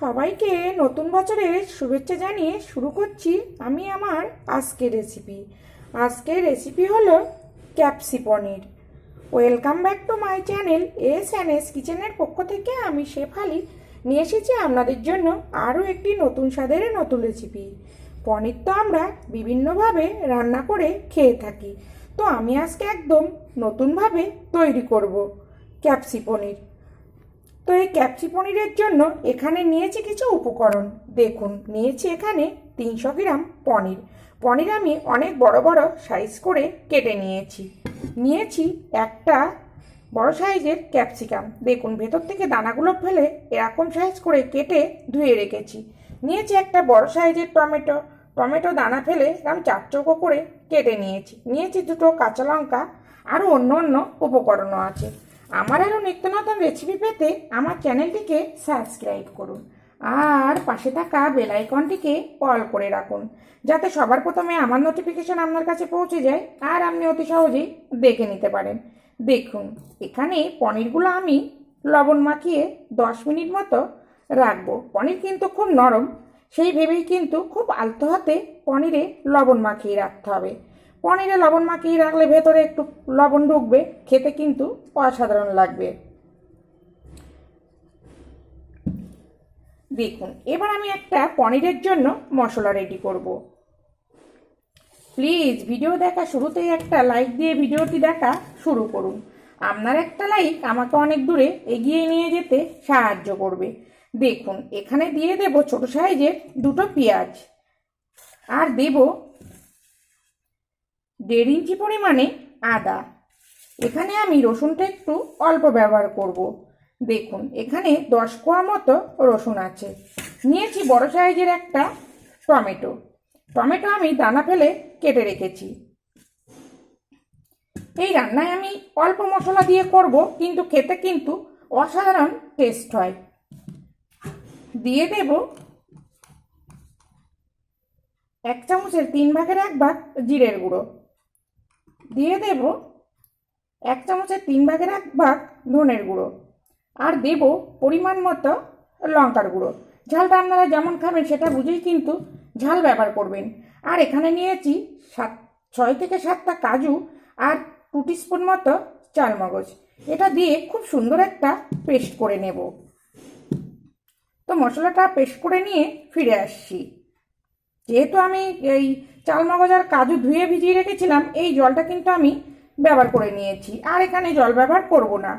সবাইকে নতুন বছরের শুভেচ্ছা জানিয়ে শুরু করছি আমি আমার আজকের রেসিপি আজকের রেসিপি হলো ক্যাপসি paneer welcome back to my channel S and S কিচেনের পক্ষ থেকে আমি শেফ শেফালি নিয়ে এসেছি আপনাদের জন্য আরও একটি নতুন স্বাদের নতুন রেসিপি পনির তো আমরা বিভিন্নভাবে রান্না করে খেয়ে থাকি। তো আমি আজকে একদম নতুনভাবে তৈরি করব ক্যাপসি পনির তো এই ক্যাপসি পনিরের জন্য এখানে নিয়েছি কিছু উপকরণ। দেখুন, নিয়েছি এখানে তিনশো গ্রাম পনির। পনির আমি অনেক বড় বড় সাইজ করে কেটে নিয়েছি। নিয়েছি একটা বড় সাইজের ক্যাপসিকাম। দেখুন, ভেতর থেকে দানাগুলো ফেলে এরকম সাইজ করে কেটে ধুয়ে রেখেছি। নিয়েছি একটা বড় সাইজের টমেটো। টমেটো দানা ফেলে আমি চার চৌকো করে কেটে নিয়েছি। নিয়েছি দুটো কাঁচা লঙ্কা। আরও অন্য অন্য উপকরণও আছে। আমার আরও নিত্য নতুন রেসিপি পেতে আমার চ্যানেলটিকে সাবস্ক্রাইব করুন আর পাশে থাকা বেল আইকনটিকে অল করে রাখুন, যাতে সবার প্রথমে আমার নোটিফিকেশন আপনার কাছে পৌঁছে যায় আর আপনি অতি সহজেই দেখে নিতে পারেন। দেখুন, এখানে পনিরগুলো আমি লবণ মাখিয়ে দশ মিনিট মতো রাখব। পনির কিন্তু খুব নরম, সেই ভেবেই কিন্তু খুব আলতো হাতে পনিরে লবণ মাখিয়ে রাখতে হবে। পনিরে লবণ মাখিয়ে রাখলে ভেতরে একটু লবণ ঢুকবে, খেতে কিন্তু অসাধারণ লাগবে। দেখুন, এবার আমি একটা পনিরের জন্য মশলা রেডি করব। প্লিজ ভিডিও দেখা শুরুতেই একটা লাইক দিয়ে ভিডিওটি দেখা শুরু করুন। আপনার একটা লাইক আমাকে অনেক দূরে এগিয়ে নিয়ে যেতে সাহায্য করবে। দেখুন, এখানে দিয়ে দেব ছোট সাইজের দুটো পেঁয়াজ। আর দেব দেড় ইঞ্চি পরিমাণে আদা। এখানে আমি রসুনটা একটু অল্প ব্যবহার করব। দেখুন, এখানে দশ কোয়া মতো রসুন আছে। নিয়েছি বড় সাইজের একটা টমেটো। টমেটো আমি দানা ফেলে কেটে রেখেছি। এই রান্নায় আমি অল্প মশলা দিয়ে করব, কিন্তু খেতে কিন্তু অসাধারণ টেস্ট হয়। দিয়ে দেব এক চামচের তিন ভাগের এক ভাগ জিরের গুঁড়ো। দিয়ে দেব এক চামচের তিন ভাগের এক ভাগ ধনের গুঁড়ো আর দেব পরিমাণ মতো লঙ্কার গুঁড়ো। ঝালটা আপনারা যেমন খাবেন সেটা বুঝেই কিন্তু ঝাল ব্যবহার করবেন। আর এখানে নিয়েছি সাত, ছয় থেকে সাতটা কাজু আর টু স্পুন মতো চালমগজ। এটা দিয়ে খুব সুন্দর একটা পেস্ট করে নেব। তো মশলাটা পেস্ট করে নিয়ে ফিরে আসছি। যেহেতু আমি এই চালমগজ আর কাজু ধুয়ে ভিজিয়ে রেখেছিলাম, এই জলটা কিন্তু আমি ব্যবহার করে নিয়েছি। আর এখানে জল ব্যবহার করব না।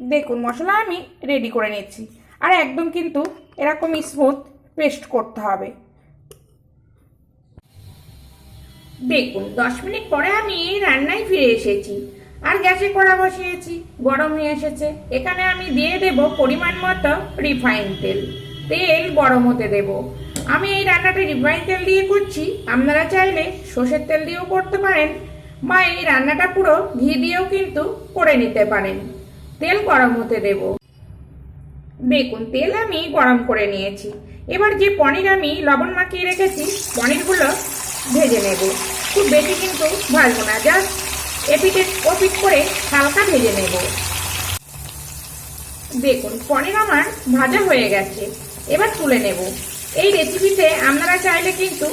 দেখুন, মশলা আমি রেডি করে নিচ্ছি। আর একদম কিন্তু এরকম স্মুথ পেস্ট করতে হবে। দেখুন, দশ মিনিট পরে আমি এই রান্নায় ফিরে এসেছি। আর গ্যাসে কড়া বসিয়েছি, গরম হয়ে এসেছে। এখানে আমি দিয়ে দেব পরিমাণ মতো রিফাইন তেল। তেল গরম হতে দেব। আমি এই রান্নাটা রিফাইন তেল দিয়ে করছি। আপনারা চাইলে সর্ষের তেল দিয়েও করতে পারেন বা এই রান্নাটা পুরো ঘি দিয়েও কিন্তু করে নিতে পারেন। তেল গরম হতে দেব। দেখুন, তেল আমি গরম করে নিয়েছি। এবার যে পনির আমি লবণ মাখিয়ে রেখেছি, পনিরগুলো ভেজে নেব। খুব বেশি কিন্তু ভাজবো না, জাস্ট এপিটে ওপিট করে হালকা ভেজে নেব। দেখুন, পনির আমার ভাজা হয়ে গেছে। এবার তুলে নেব। এই রেসিপিতে আপনারা চাইলে কিন্তু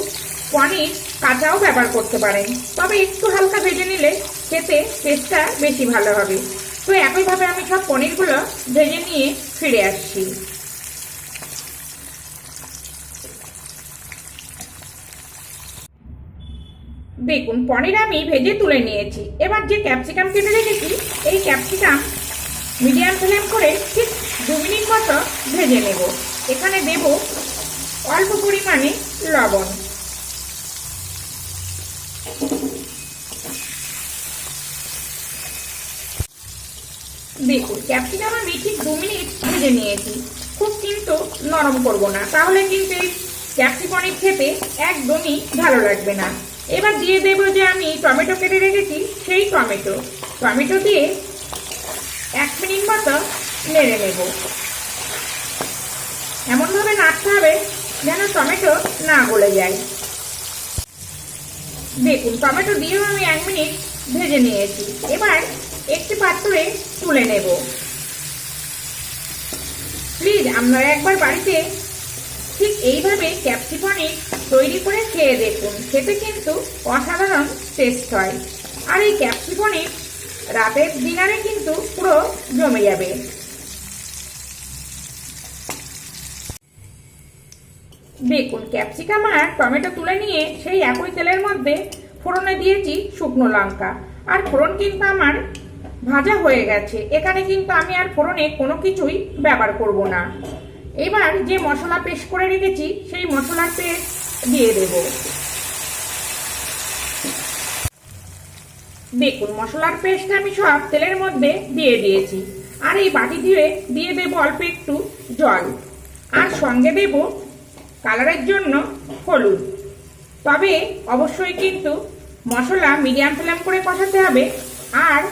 পনির, কাঁচাও ব্যবহার করতে পারেন। তবে একটু হালকা ভেজে নিলে খেতে টেস্টটা বেশি ভালো হবে। তো একইভাবে আমি সব পনিরগুলো ভেজে নিয়ে ফিরে আসছি। দেখুন, পনির আমি ভেজে তুলে নিয়েছি। এবার যে ক্যাপসিকাম কেটে রেখেছি, এই ক্যাপসিকাম মিডিয়াম ফ্লেম করে ঠিক দু মিনিট মতো ভেজে নেব। এখানে দেব অল্প পরিমাণে লবণ। দেখুন ক্যাপসিকাম আমি ঠিক দু মিনিট ভেজে নিয়েছি। খুব কিন্তু নরম করব না। তাহলে কিন্তু এই ক্যাপসিকনের খেতে একদমই ভালো লাগবে না। এবার দিয়ে দেবো যে আমি টমেটো কেটে রেখেছি, সেই টমেটো। টমেটো দিয়ে এক মিনিট মতো নেড়ে নেব। এমনভাবে নাড়তে হবে যেন টমেটো না গলে যায়। দেখুন, টমেটো দিয়েও আমি এক মিনিট ভেজে নিয়েছি। এবার একটি পাত্রে তুলে নেব। প্লিজ, আপনারা একবার বাড়িতে ঠিক এইভাবে ক্যাপসিকনিক তৈরি করে খেয়ে দেখুন। খেতে কিন্তু অসাধারণ টেস্ট হয়। আর এই ক্যাপসিকনিক রাতের ডিনারে কিন্তু পুরো জমে যাবে। দেখুন ক্যাপসিকাম আর টমেটো তুলে নিয়ে সেই একই তেলের মধ্যে ফোড়নে দিয়েছি শুকনো লঙ্কা। আর ফোড়ন কিন্তু আমার ভাজা হয়ে গেছে। এখানে কিন্তু আমি আর ফোড়নে কোনো কিছুই ব্যবহার করব না। এবার যে মশলা পেস্ট করে রেখেছি, সেই মশলার পেস্ট দিয়ে দেব। দেখুন, মশলার পেস্ট আমি সব তেলের মধ্যে দিয়ে দিয়েছি। আর এই বাটি দিয়ে দিয়ে দেবো অল্প একটু জল। আর সঙ্গে দেব কালারের জন্য হলুদ। তবে অবশ্যই কিন্তু মশলা মিডিয়াম ফ্লেম করে কষাতে হবে আর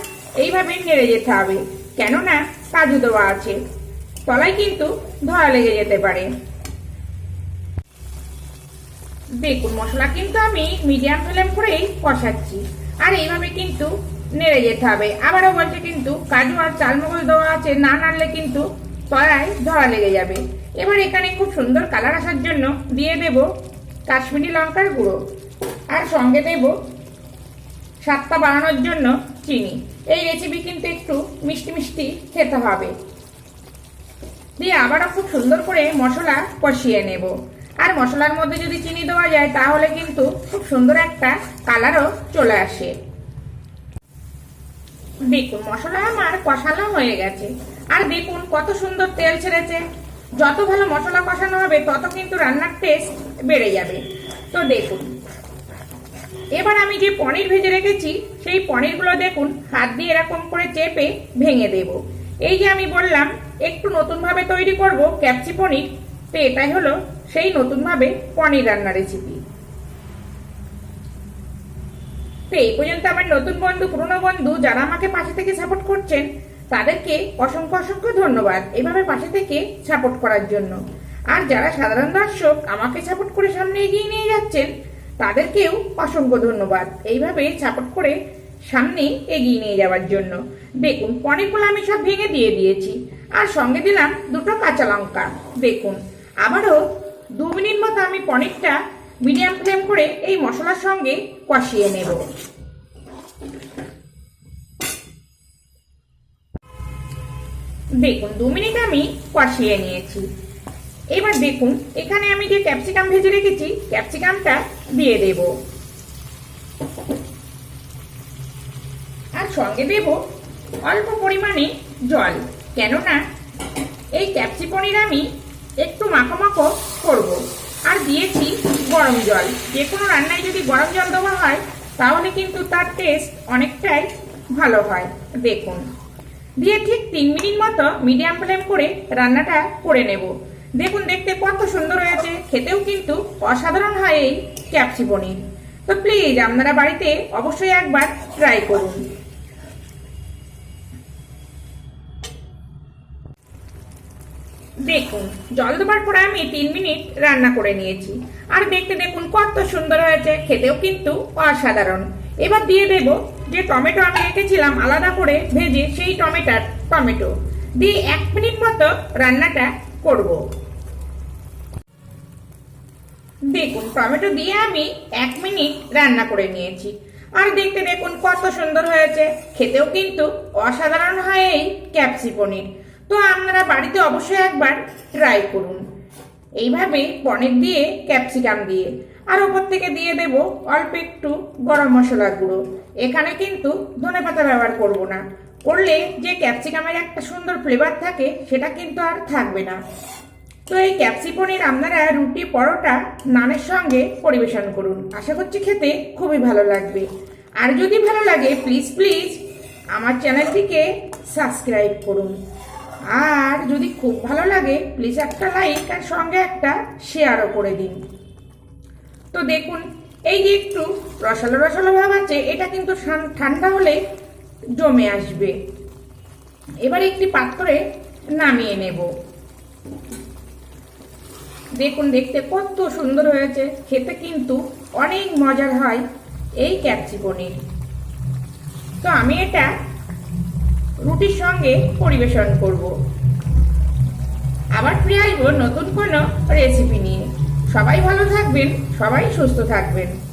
এইভাবে নেড়ে যেতে হবে, কেননা কাজু দেওয়া আছে। তলায় কিন্তু ধরা লেগে যেতে পারে। দেখুন, মশলা কিন্তু আমি মিডিয়াম ফ্লেম করেই কষাচ্ছি। আর এইভাবে কিন্তু নেড়ে যেতে হবে। আবারও বলছে কিন্তু কাজু আর চালমগজ দেওয়া আছে, না নাড়লে কিন্তু তলায় ধরা লেগে যাবে। এবার এখানে খুব সুন্দর কালার আসার জন্য দিয়ে দেব কাশ্মীরি লঙ্কার গুঁড়ো। আর সঙ্গে দেব স্বাদটা বাড়ানোর জন্য চিনি। এই রেসিপি কিন্তু একটু মিষ্টি মিষ্টি খেতে হবে। দিয়ে আবারও খুব সুন্দর করে মশলা কষিয়ে নেব। আর মশলার মধ্যে যদি চিনি দেওয়া যায়, তাহলে কিন্তু খুব সুন্দর একটা কালারও চলে আসে। দেখুন, মশলা আমার কষানো হয়ে গেছে। আর দেখুন, কত সুন্দর তেল ছেড়েছে। যত ভালো মশলা কষানো হবে, তত কিন্তু রান্নার টেস্ট বেড়ে যাবে। তো দেখুন, এবার আমি যে পনির ভেজে রেখেছি, সেই পনিরগুলো দেখুন, হাত দিয়ে এরকম করে চেপে ভেঙে দেব। এই যে আমি বললাম, একটু নতুনভাবে তৈরি করব ক্যাপসি পনির, তো এটাই হলো সেই নতুনভাবে পনির রান্না রেসিপি তো এই পর্যন্ত আমার নতুন বন্ধু, পুরনো বন্ধু যারা আমাকে পাশে থেকে সাপোর্ট করছেন, তাদেরকে অসংখ্য অসংখ্য ধন্যবাদ এভাবে পাশে থেকে সাপোর্ট করার জন্য। আর যারা সাধারণ দর্শক আমাকে সাপোর্ট করে সামনে এগিয়ে নিয়ে যাচ্ছেন, তাদেরকেও অসংখ্য ধন্যবাদ এইভাবে সাপোর্ট করে সামনে এগিয়ে নিয়ে যাওয়ার জন্য। দেখুন পনিরগুলো আমি সব ভেঙে দিয়ে দিয়েছি। আর সঙ্গে দিলাম দুটো কাঁচা লঙ্কা। দেখুন, আবারও দু মিনিট মতো আমি পনিরটা মিডিয়াম ফ্লেম করে এই মশলার সঙ্গে কষিয়ে নেব। দেখুন, দু মিনিট আমি কষিয়ে নিয়েছি। এবার দেখুন, এখানে আমি যে ক্যাপসিকাম ভেজে রেখেছি, ক্যাপসিকামটা দিয়ে দেব। আর সঙ্গে দেব অল্প পরিমাণে জল। কেননা এই ক্যাপসিপনির আমি একটু মাখো মাখো করব। আর দিয়েছি গরম জল। যে কোনো রান্নায় যদি গরম জল দেওয়া হয়, তাহলে কিন্তু তার টেস্ট অনেকটাই ভালো হয়। দেখুন। দিয়ে ঠিক তিন মিনিট মতো মিডিয়াম ফ্লেম করে রান্নাটা করে নেব। দেখুন, দেখতে কত সুন্দর হয়েছে। খেতেও কিন্তু অসাধারণ হয় এই ক্যাপসি পনির তো প্লিজ আপনারা বাড়িতে অবশ্যই একবার ট্রাই করুন। দেখুন জল দেবার পরে আমি তিন মিনিট রান্না করে নিয়েছি। আর দেখতে দেখুন, কত সুন্দর হয়েছে, খেতেও কিন্তু অসাধারণ। এবার দিয়ে দেব যে টমেটো আমি রেখেছিলাম, আলাদা করে ভেজে সেই টমেটার টমেটো। দিয়ে এক মিনিট মতো রান্নাটা করব। দেখুন, টমেটো দিয়ে আমি এক মিনিট রান্না করে নিয়েছি। আর দেখতে দেখুন, কত সুন্দর হয়েছে, খেতেও কিন্তু অসাধারণ হয় এই ক্যাপসি পনির তো আপনারা বাড়িতে অবশ্যই একবার ট্রাই করুন। এইভাবে পনির দিয়ে ক্যাপসিকাম দিয়ে, আর ওপর থেকে দিয়ে দেব অল্প একটু গরম মশলার গুঁড়ো। এখানে কিন্তু ধনে পাতা ব্যবহার করব না। করলে যে ক্যাপসিকামের একটা সুন্দর ফ্লেভার থাকে, সেটা কিন্তু আর থাকবে না। তো এই ক্যাপসি পনির আপনারা রুটি, পরোটা, নানের সঙ্গে পরিবেশন করুন। আশা করছি খেতে খুবই ভালো লাগবে। আর যদি ভালো লাগে প্লিজ প্লিজ আমার চ্যানেলটিকে সাবস্ক্রাইব করুন। আর যদি খুব ভালো লাগে প্লিজ একটা লাইক আর সঙ্গে একটা শেয়ারও করে দিন। তো দেখুন, এই যে একটু রসালো রসালো ভাব আছে, এটা কিন্তু ঠান্ডা হলে জমে আসবে। এবার একটি পাত্রে নামিয়ে নেব। দেখুন, দেখতে কত সুন্দর হয়েছে, খেতে কিন্তু অনেক মজার হয় এই ক্যাপসি পনির তো আমি এটা রুটির সঙ্গে পরিবেশন করব। আবার ফিরে আসব নতুন কোনো রেসিপি নিয়ে। সবাই ভালো থাকবেন, সবাই সুস্থ থাকবেন।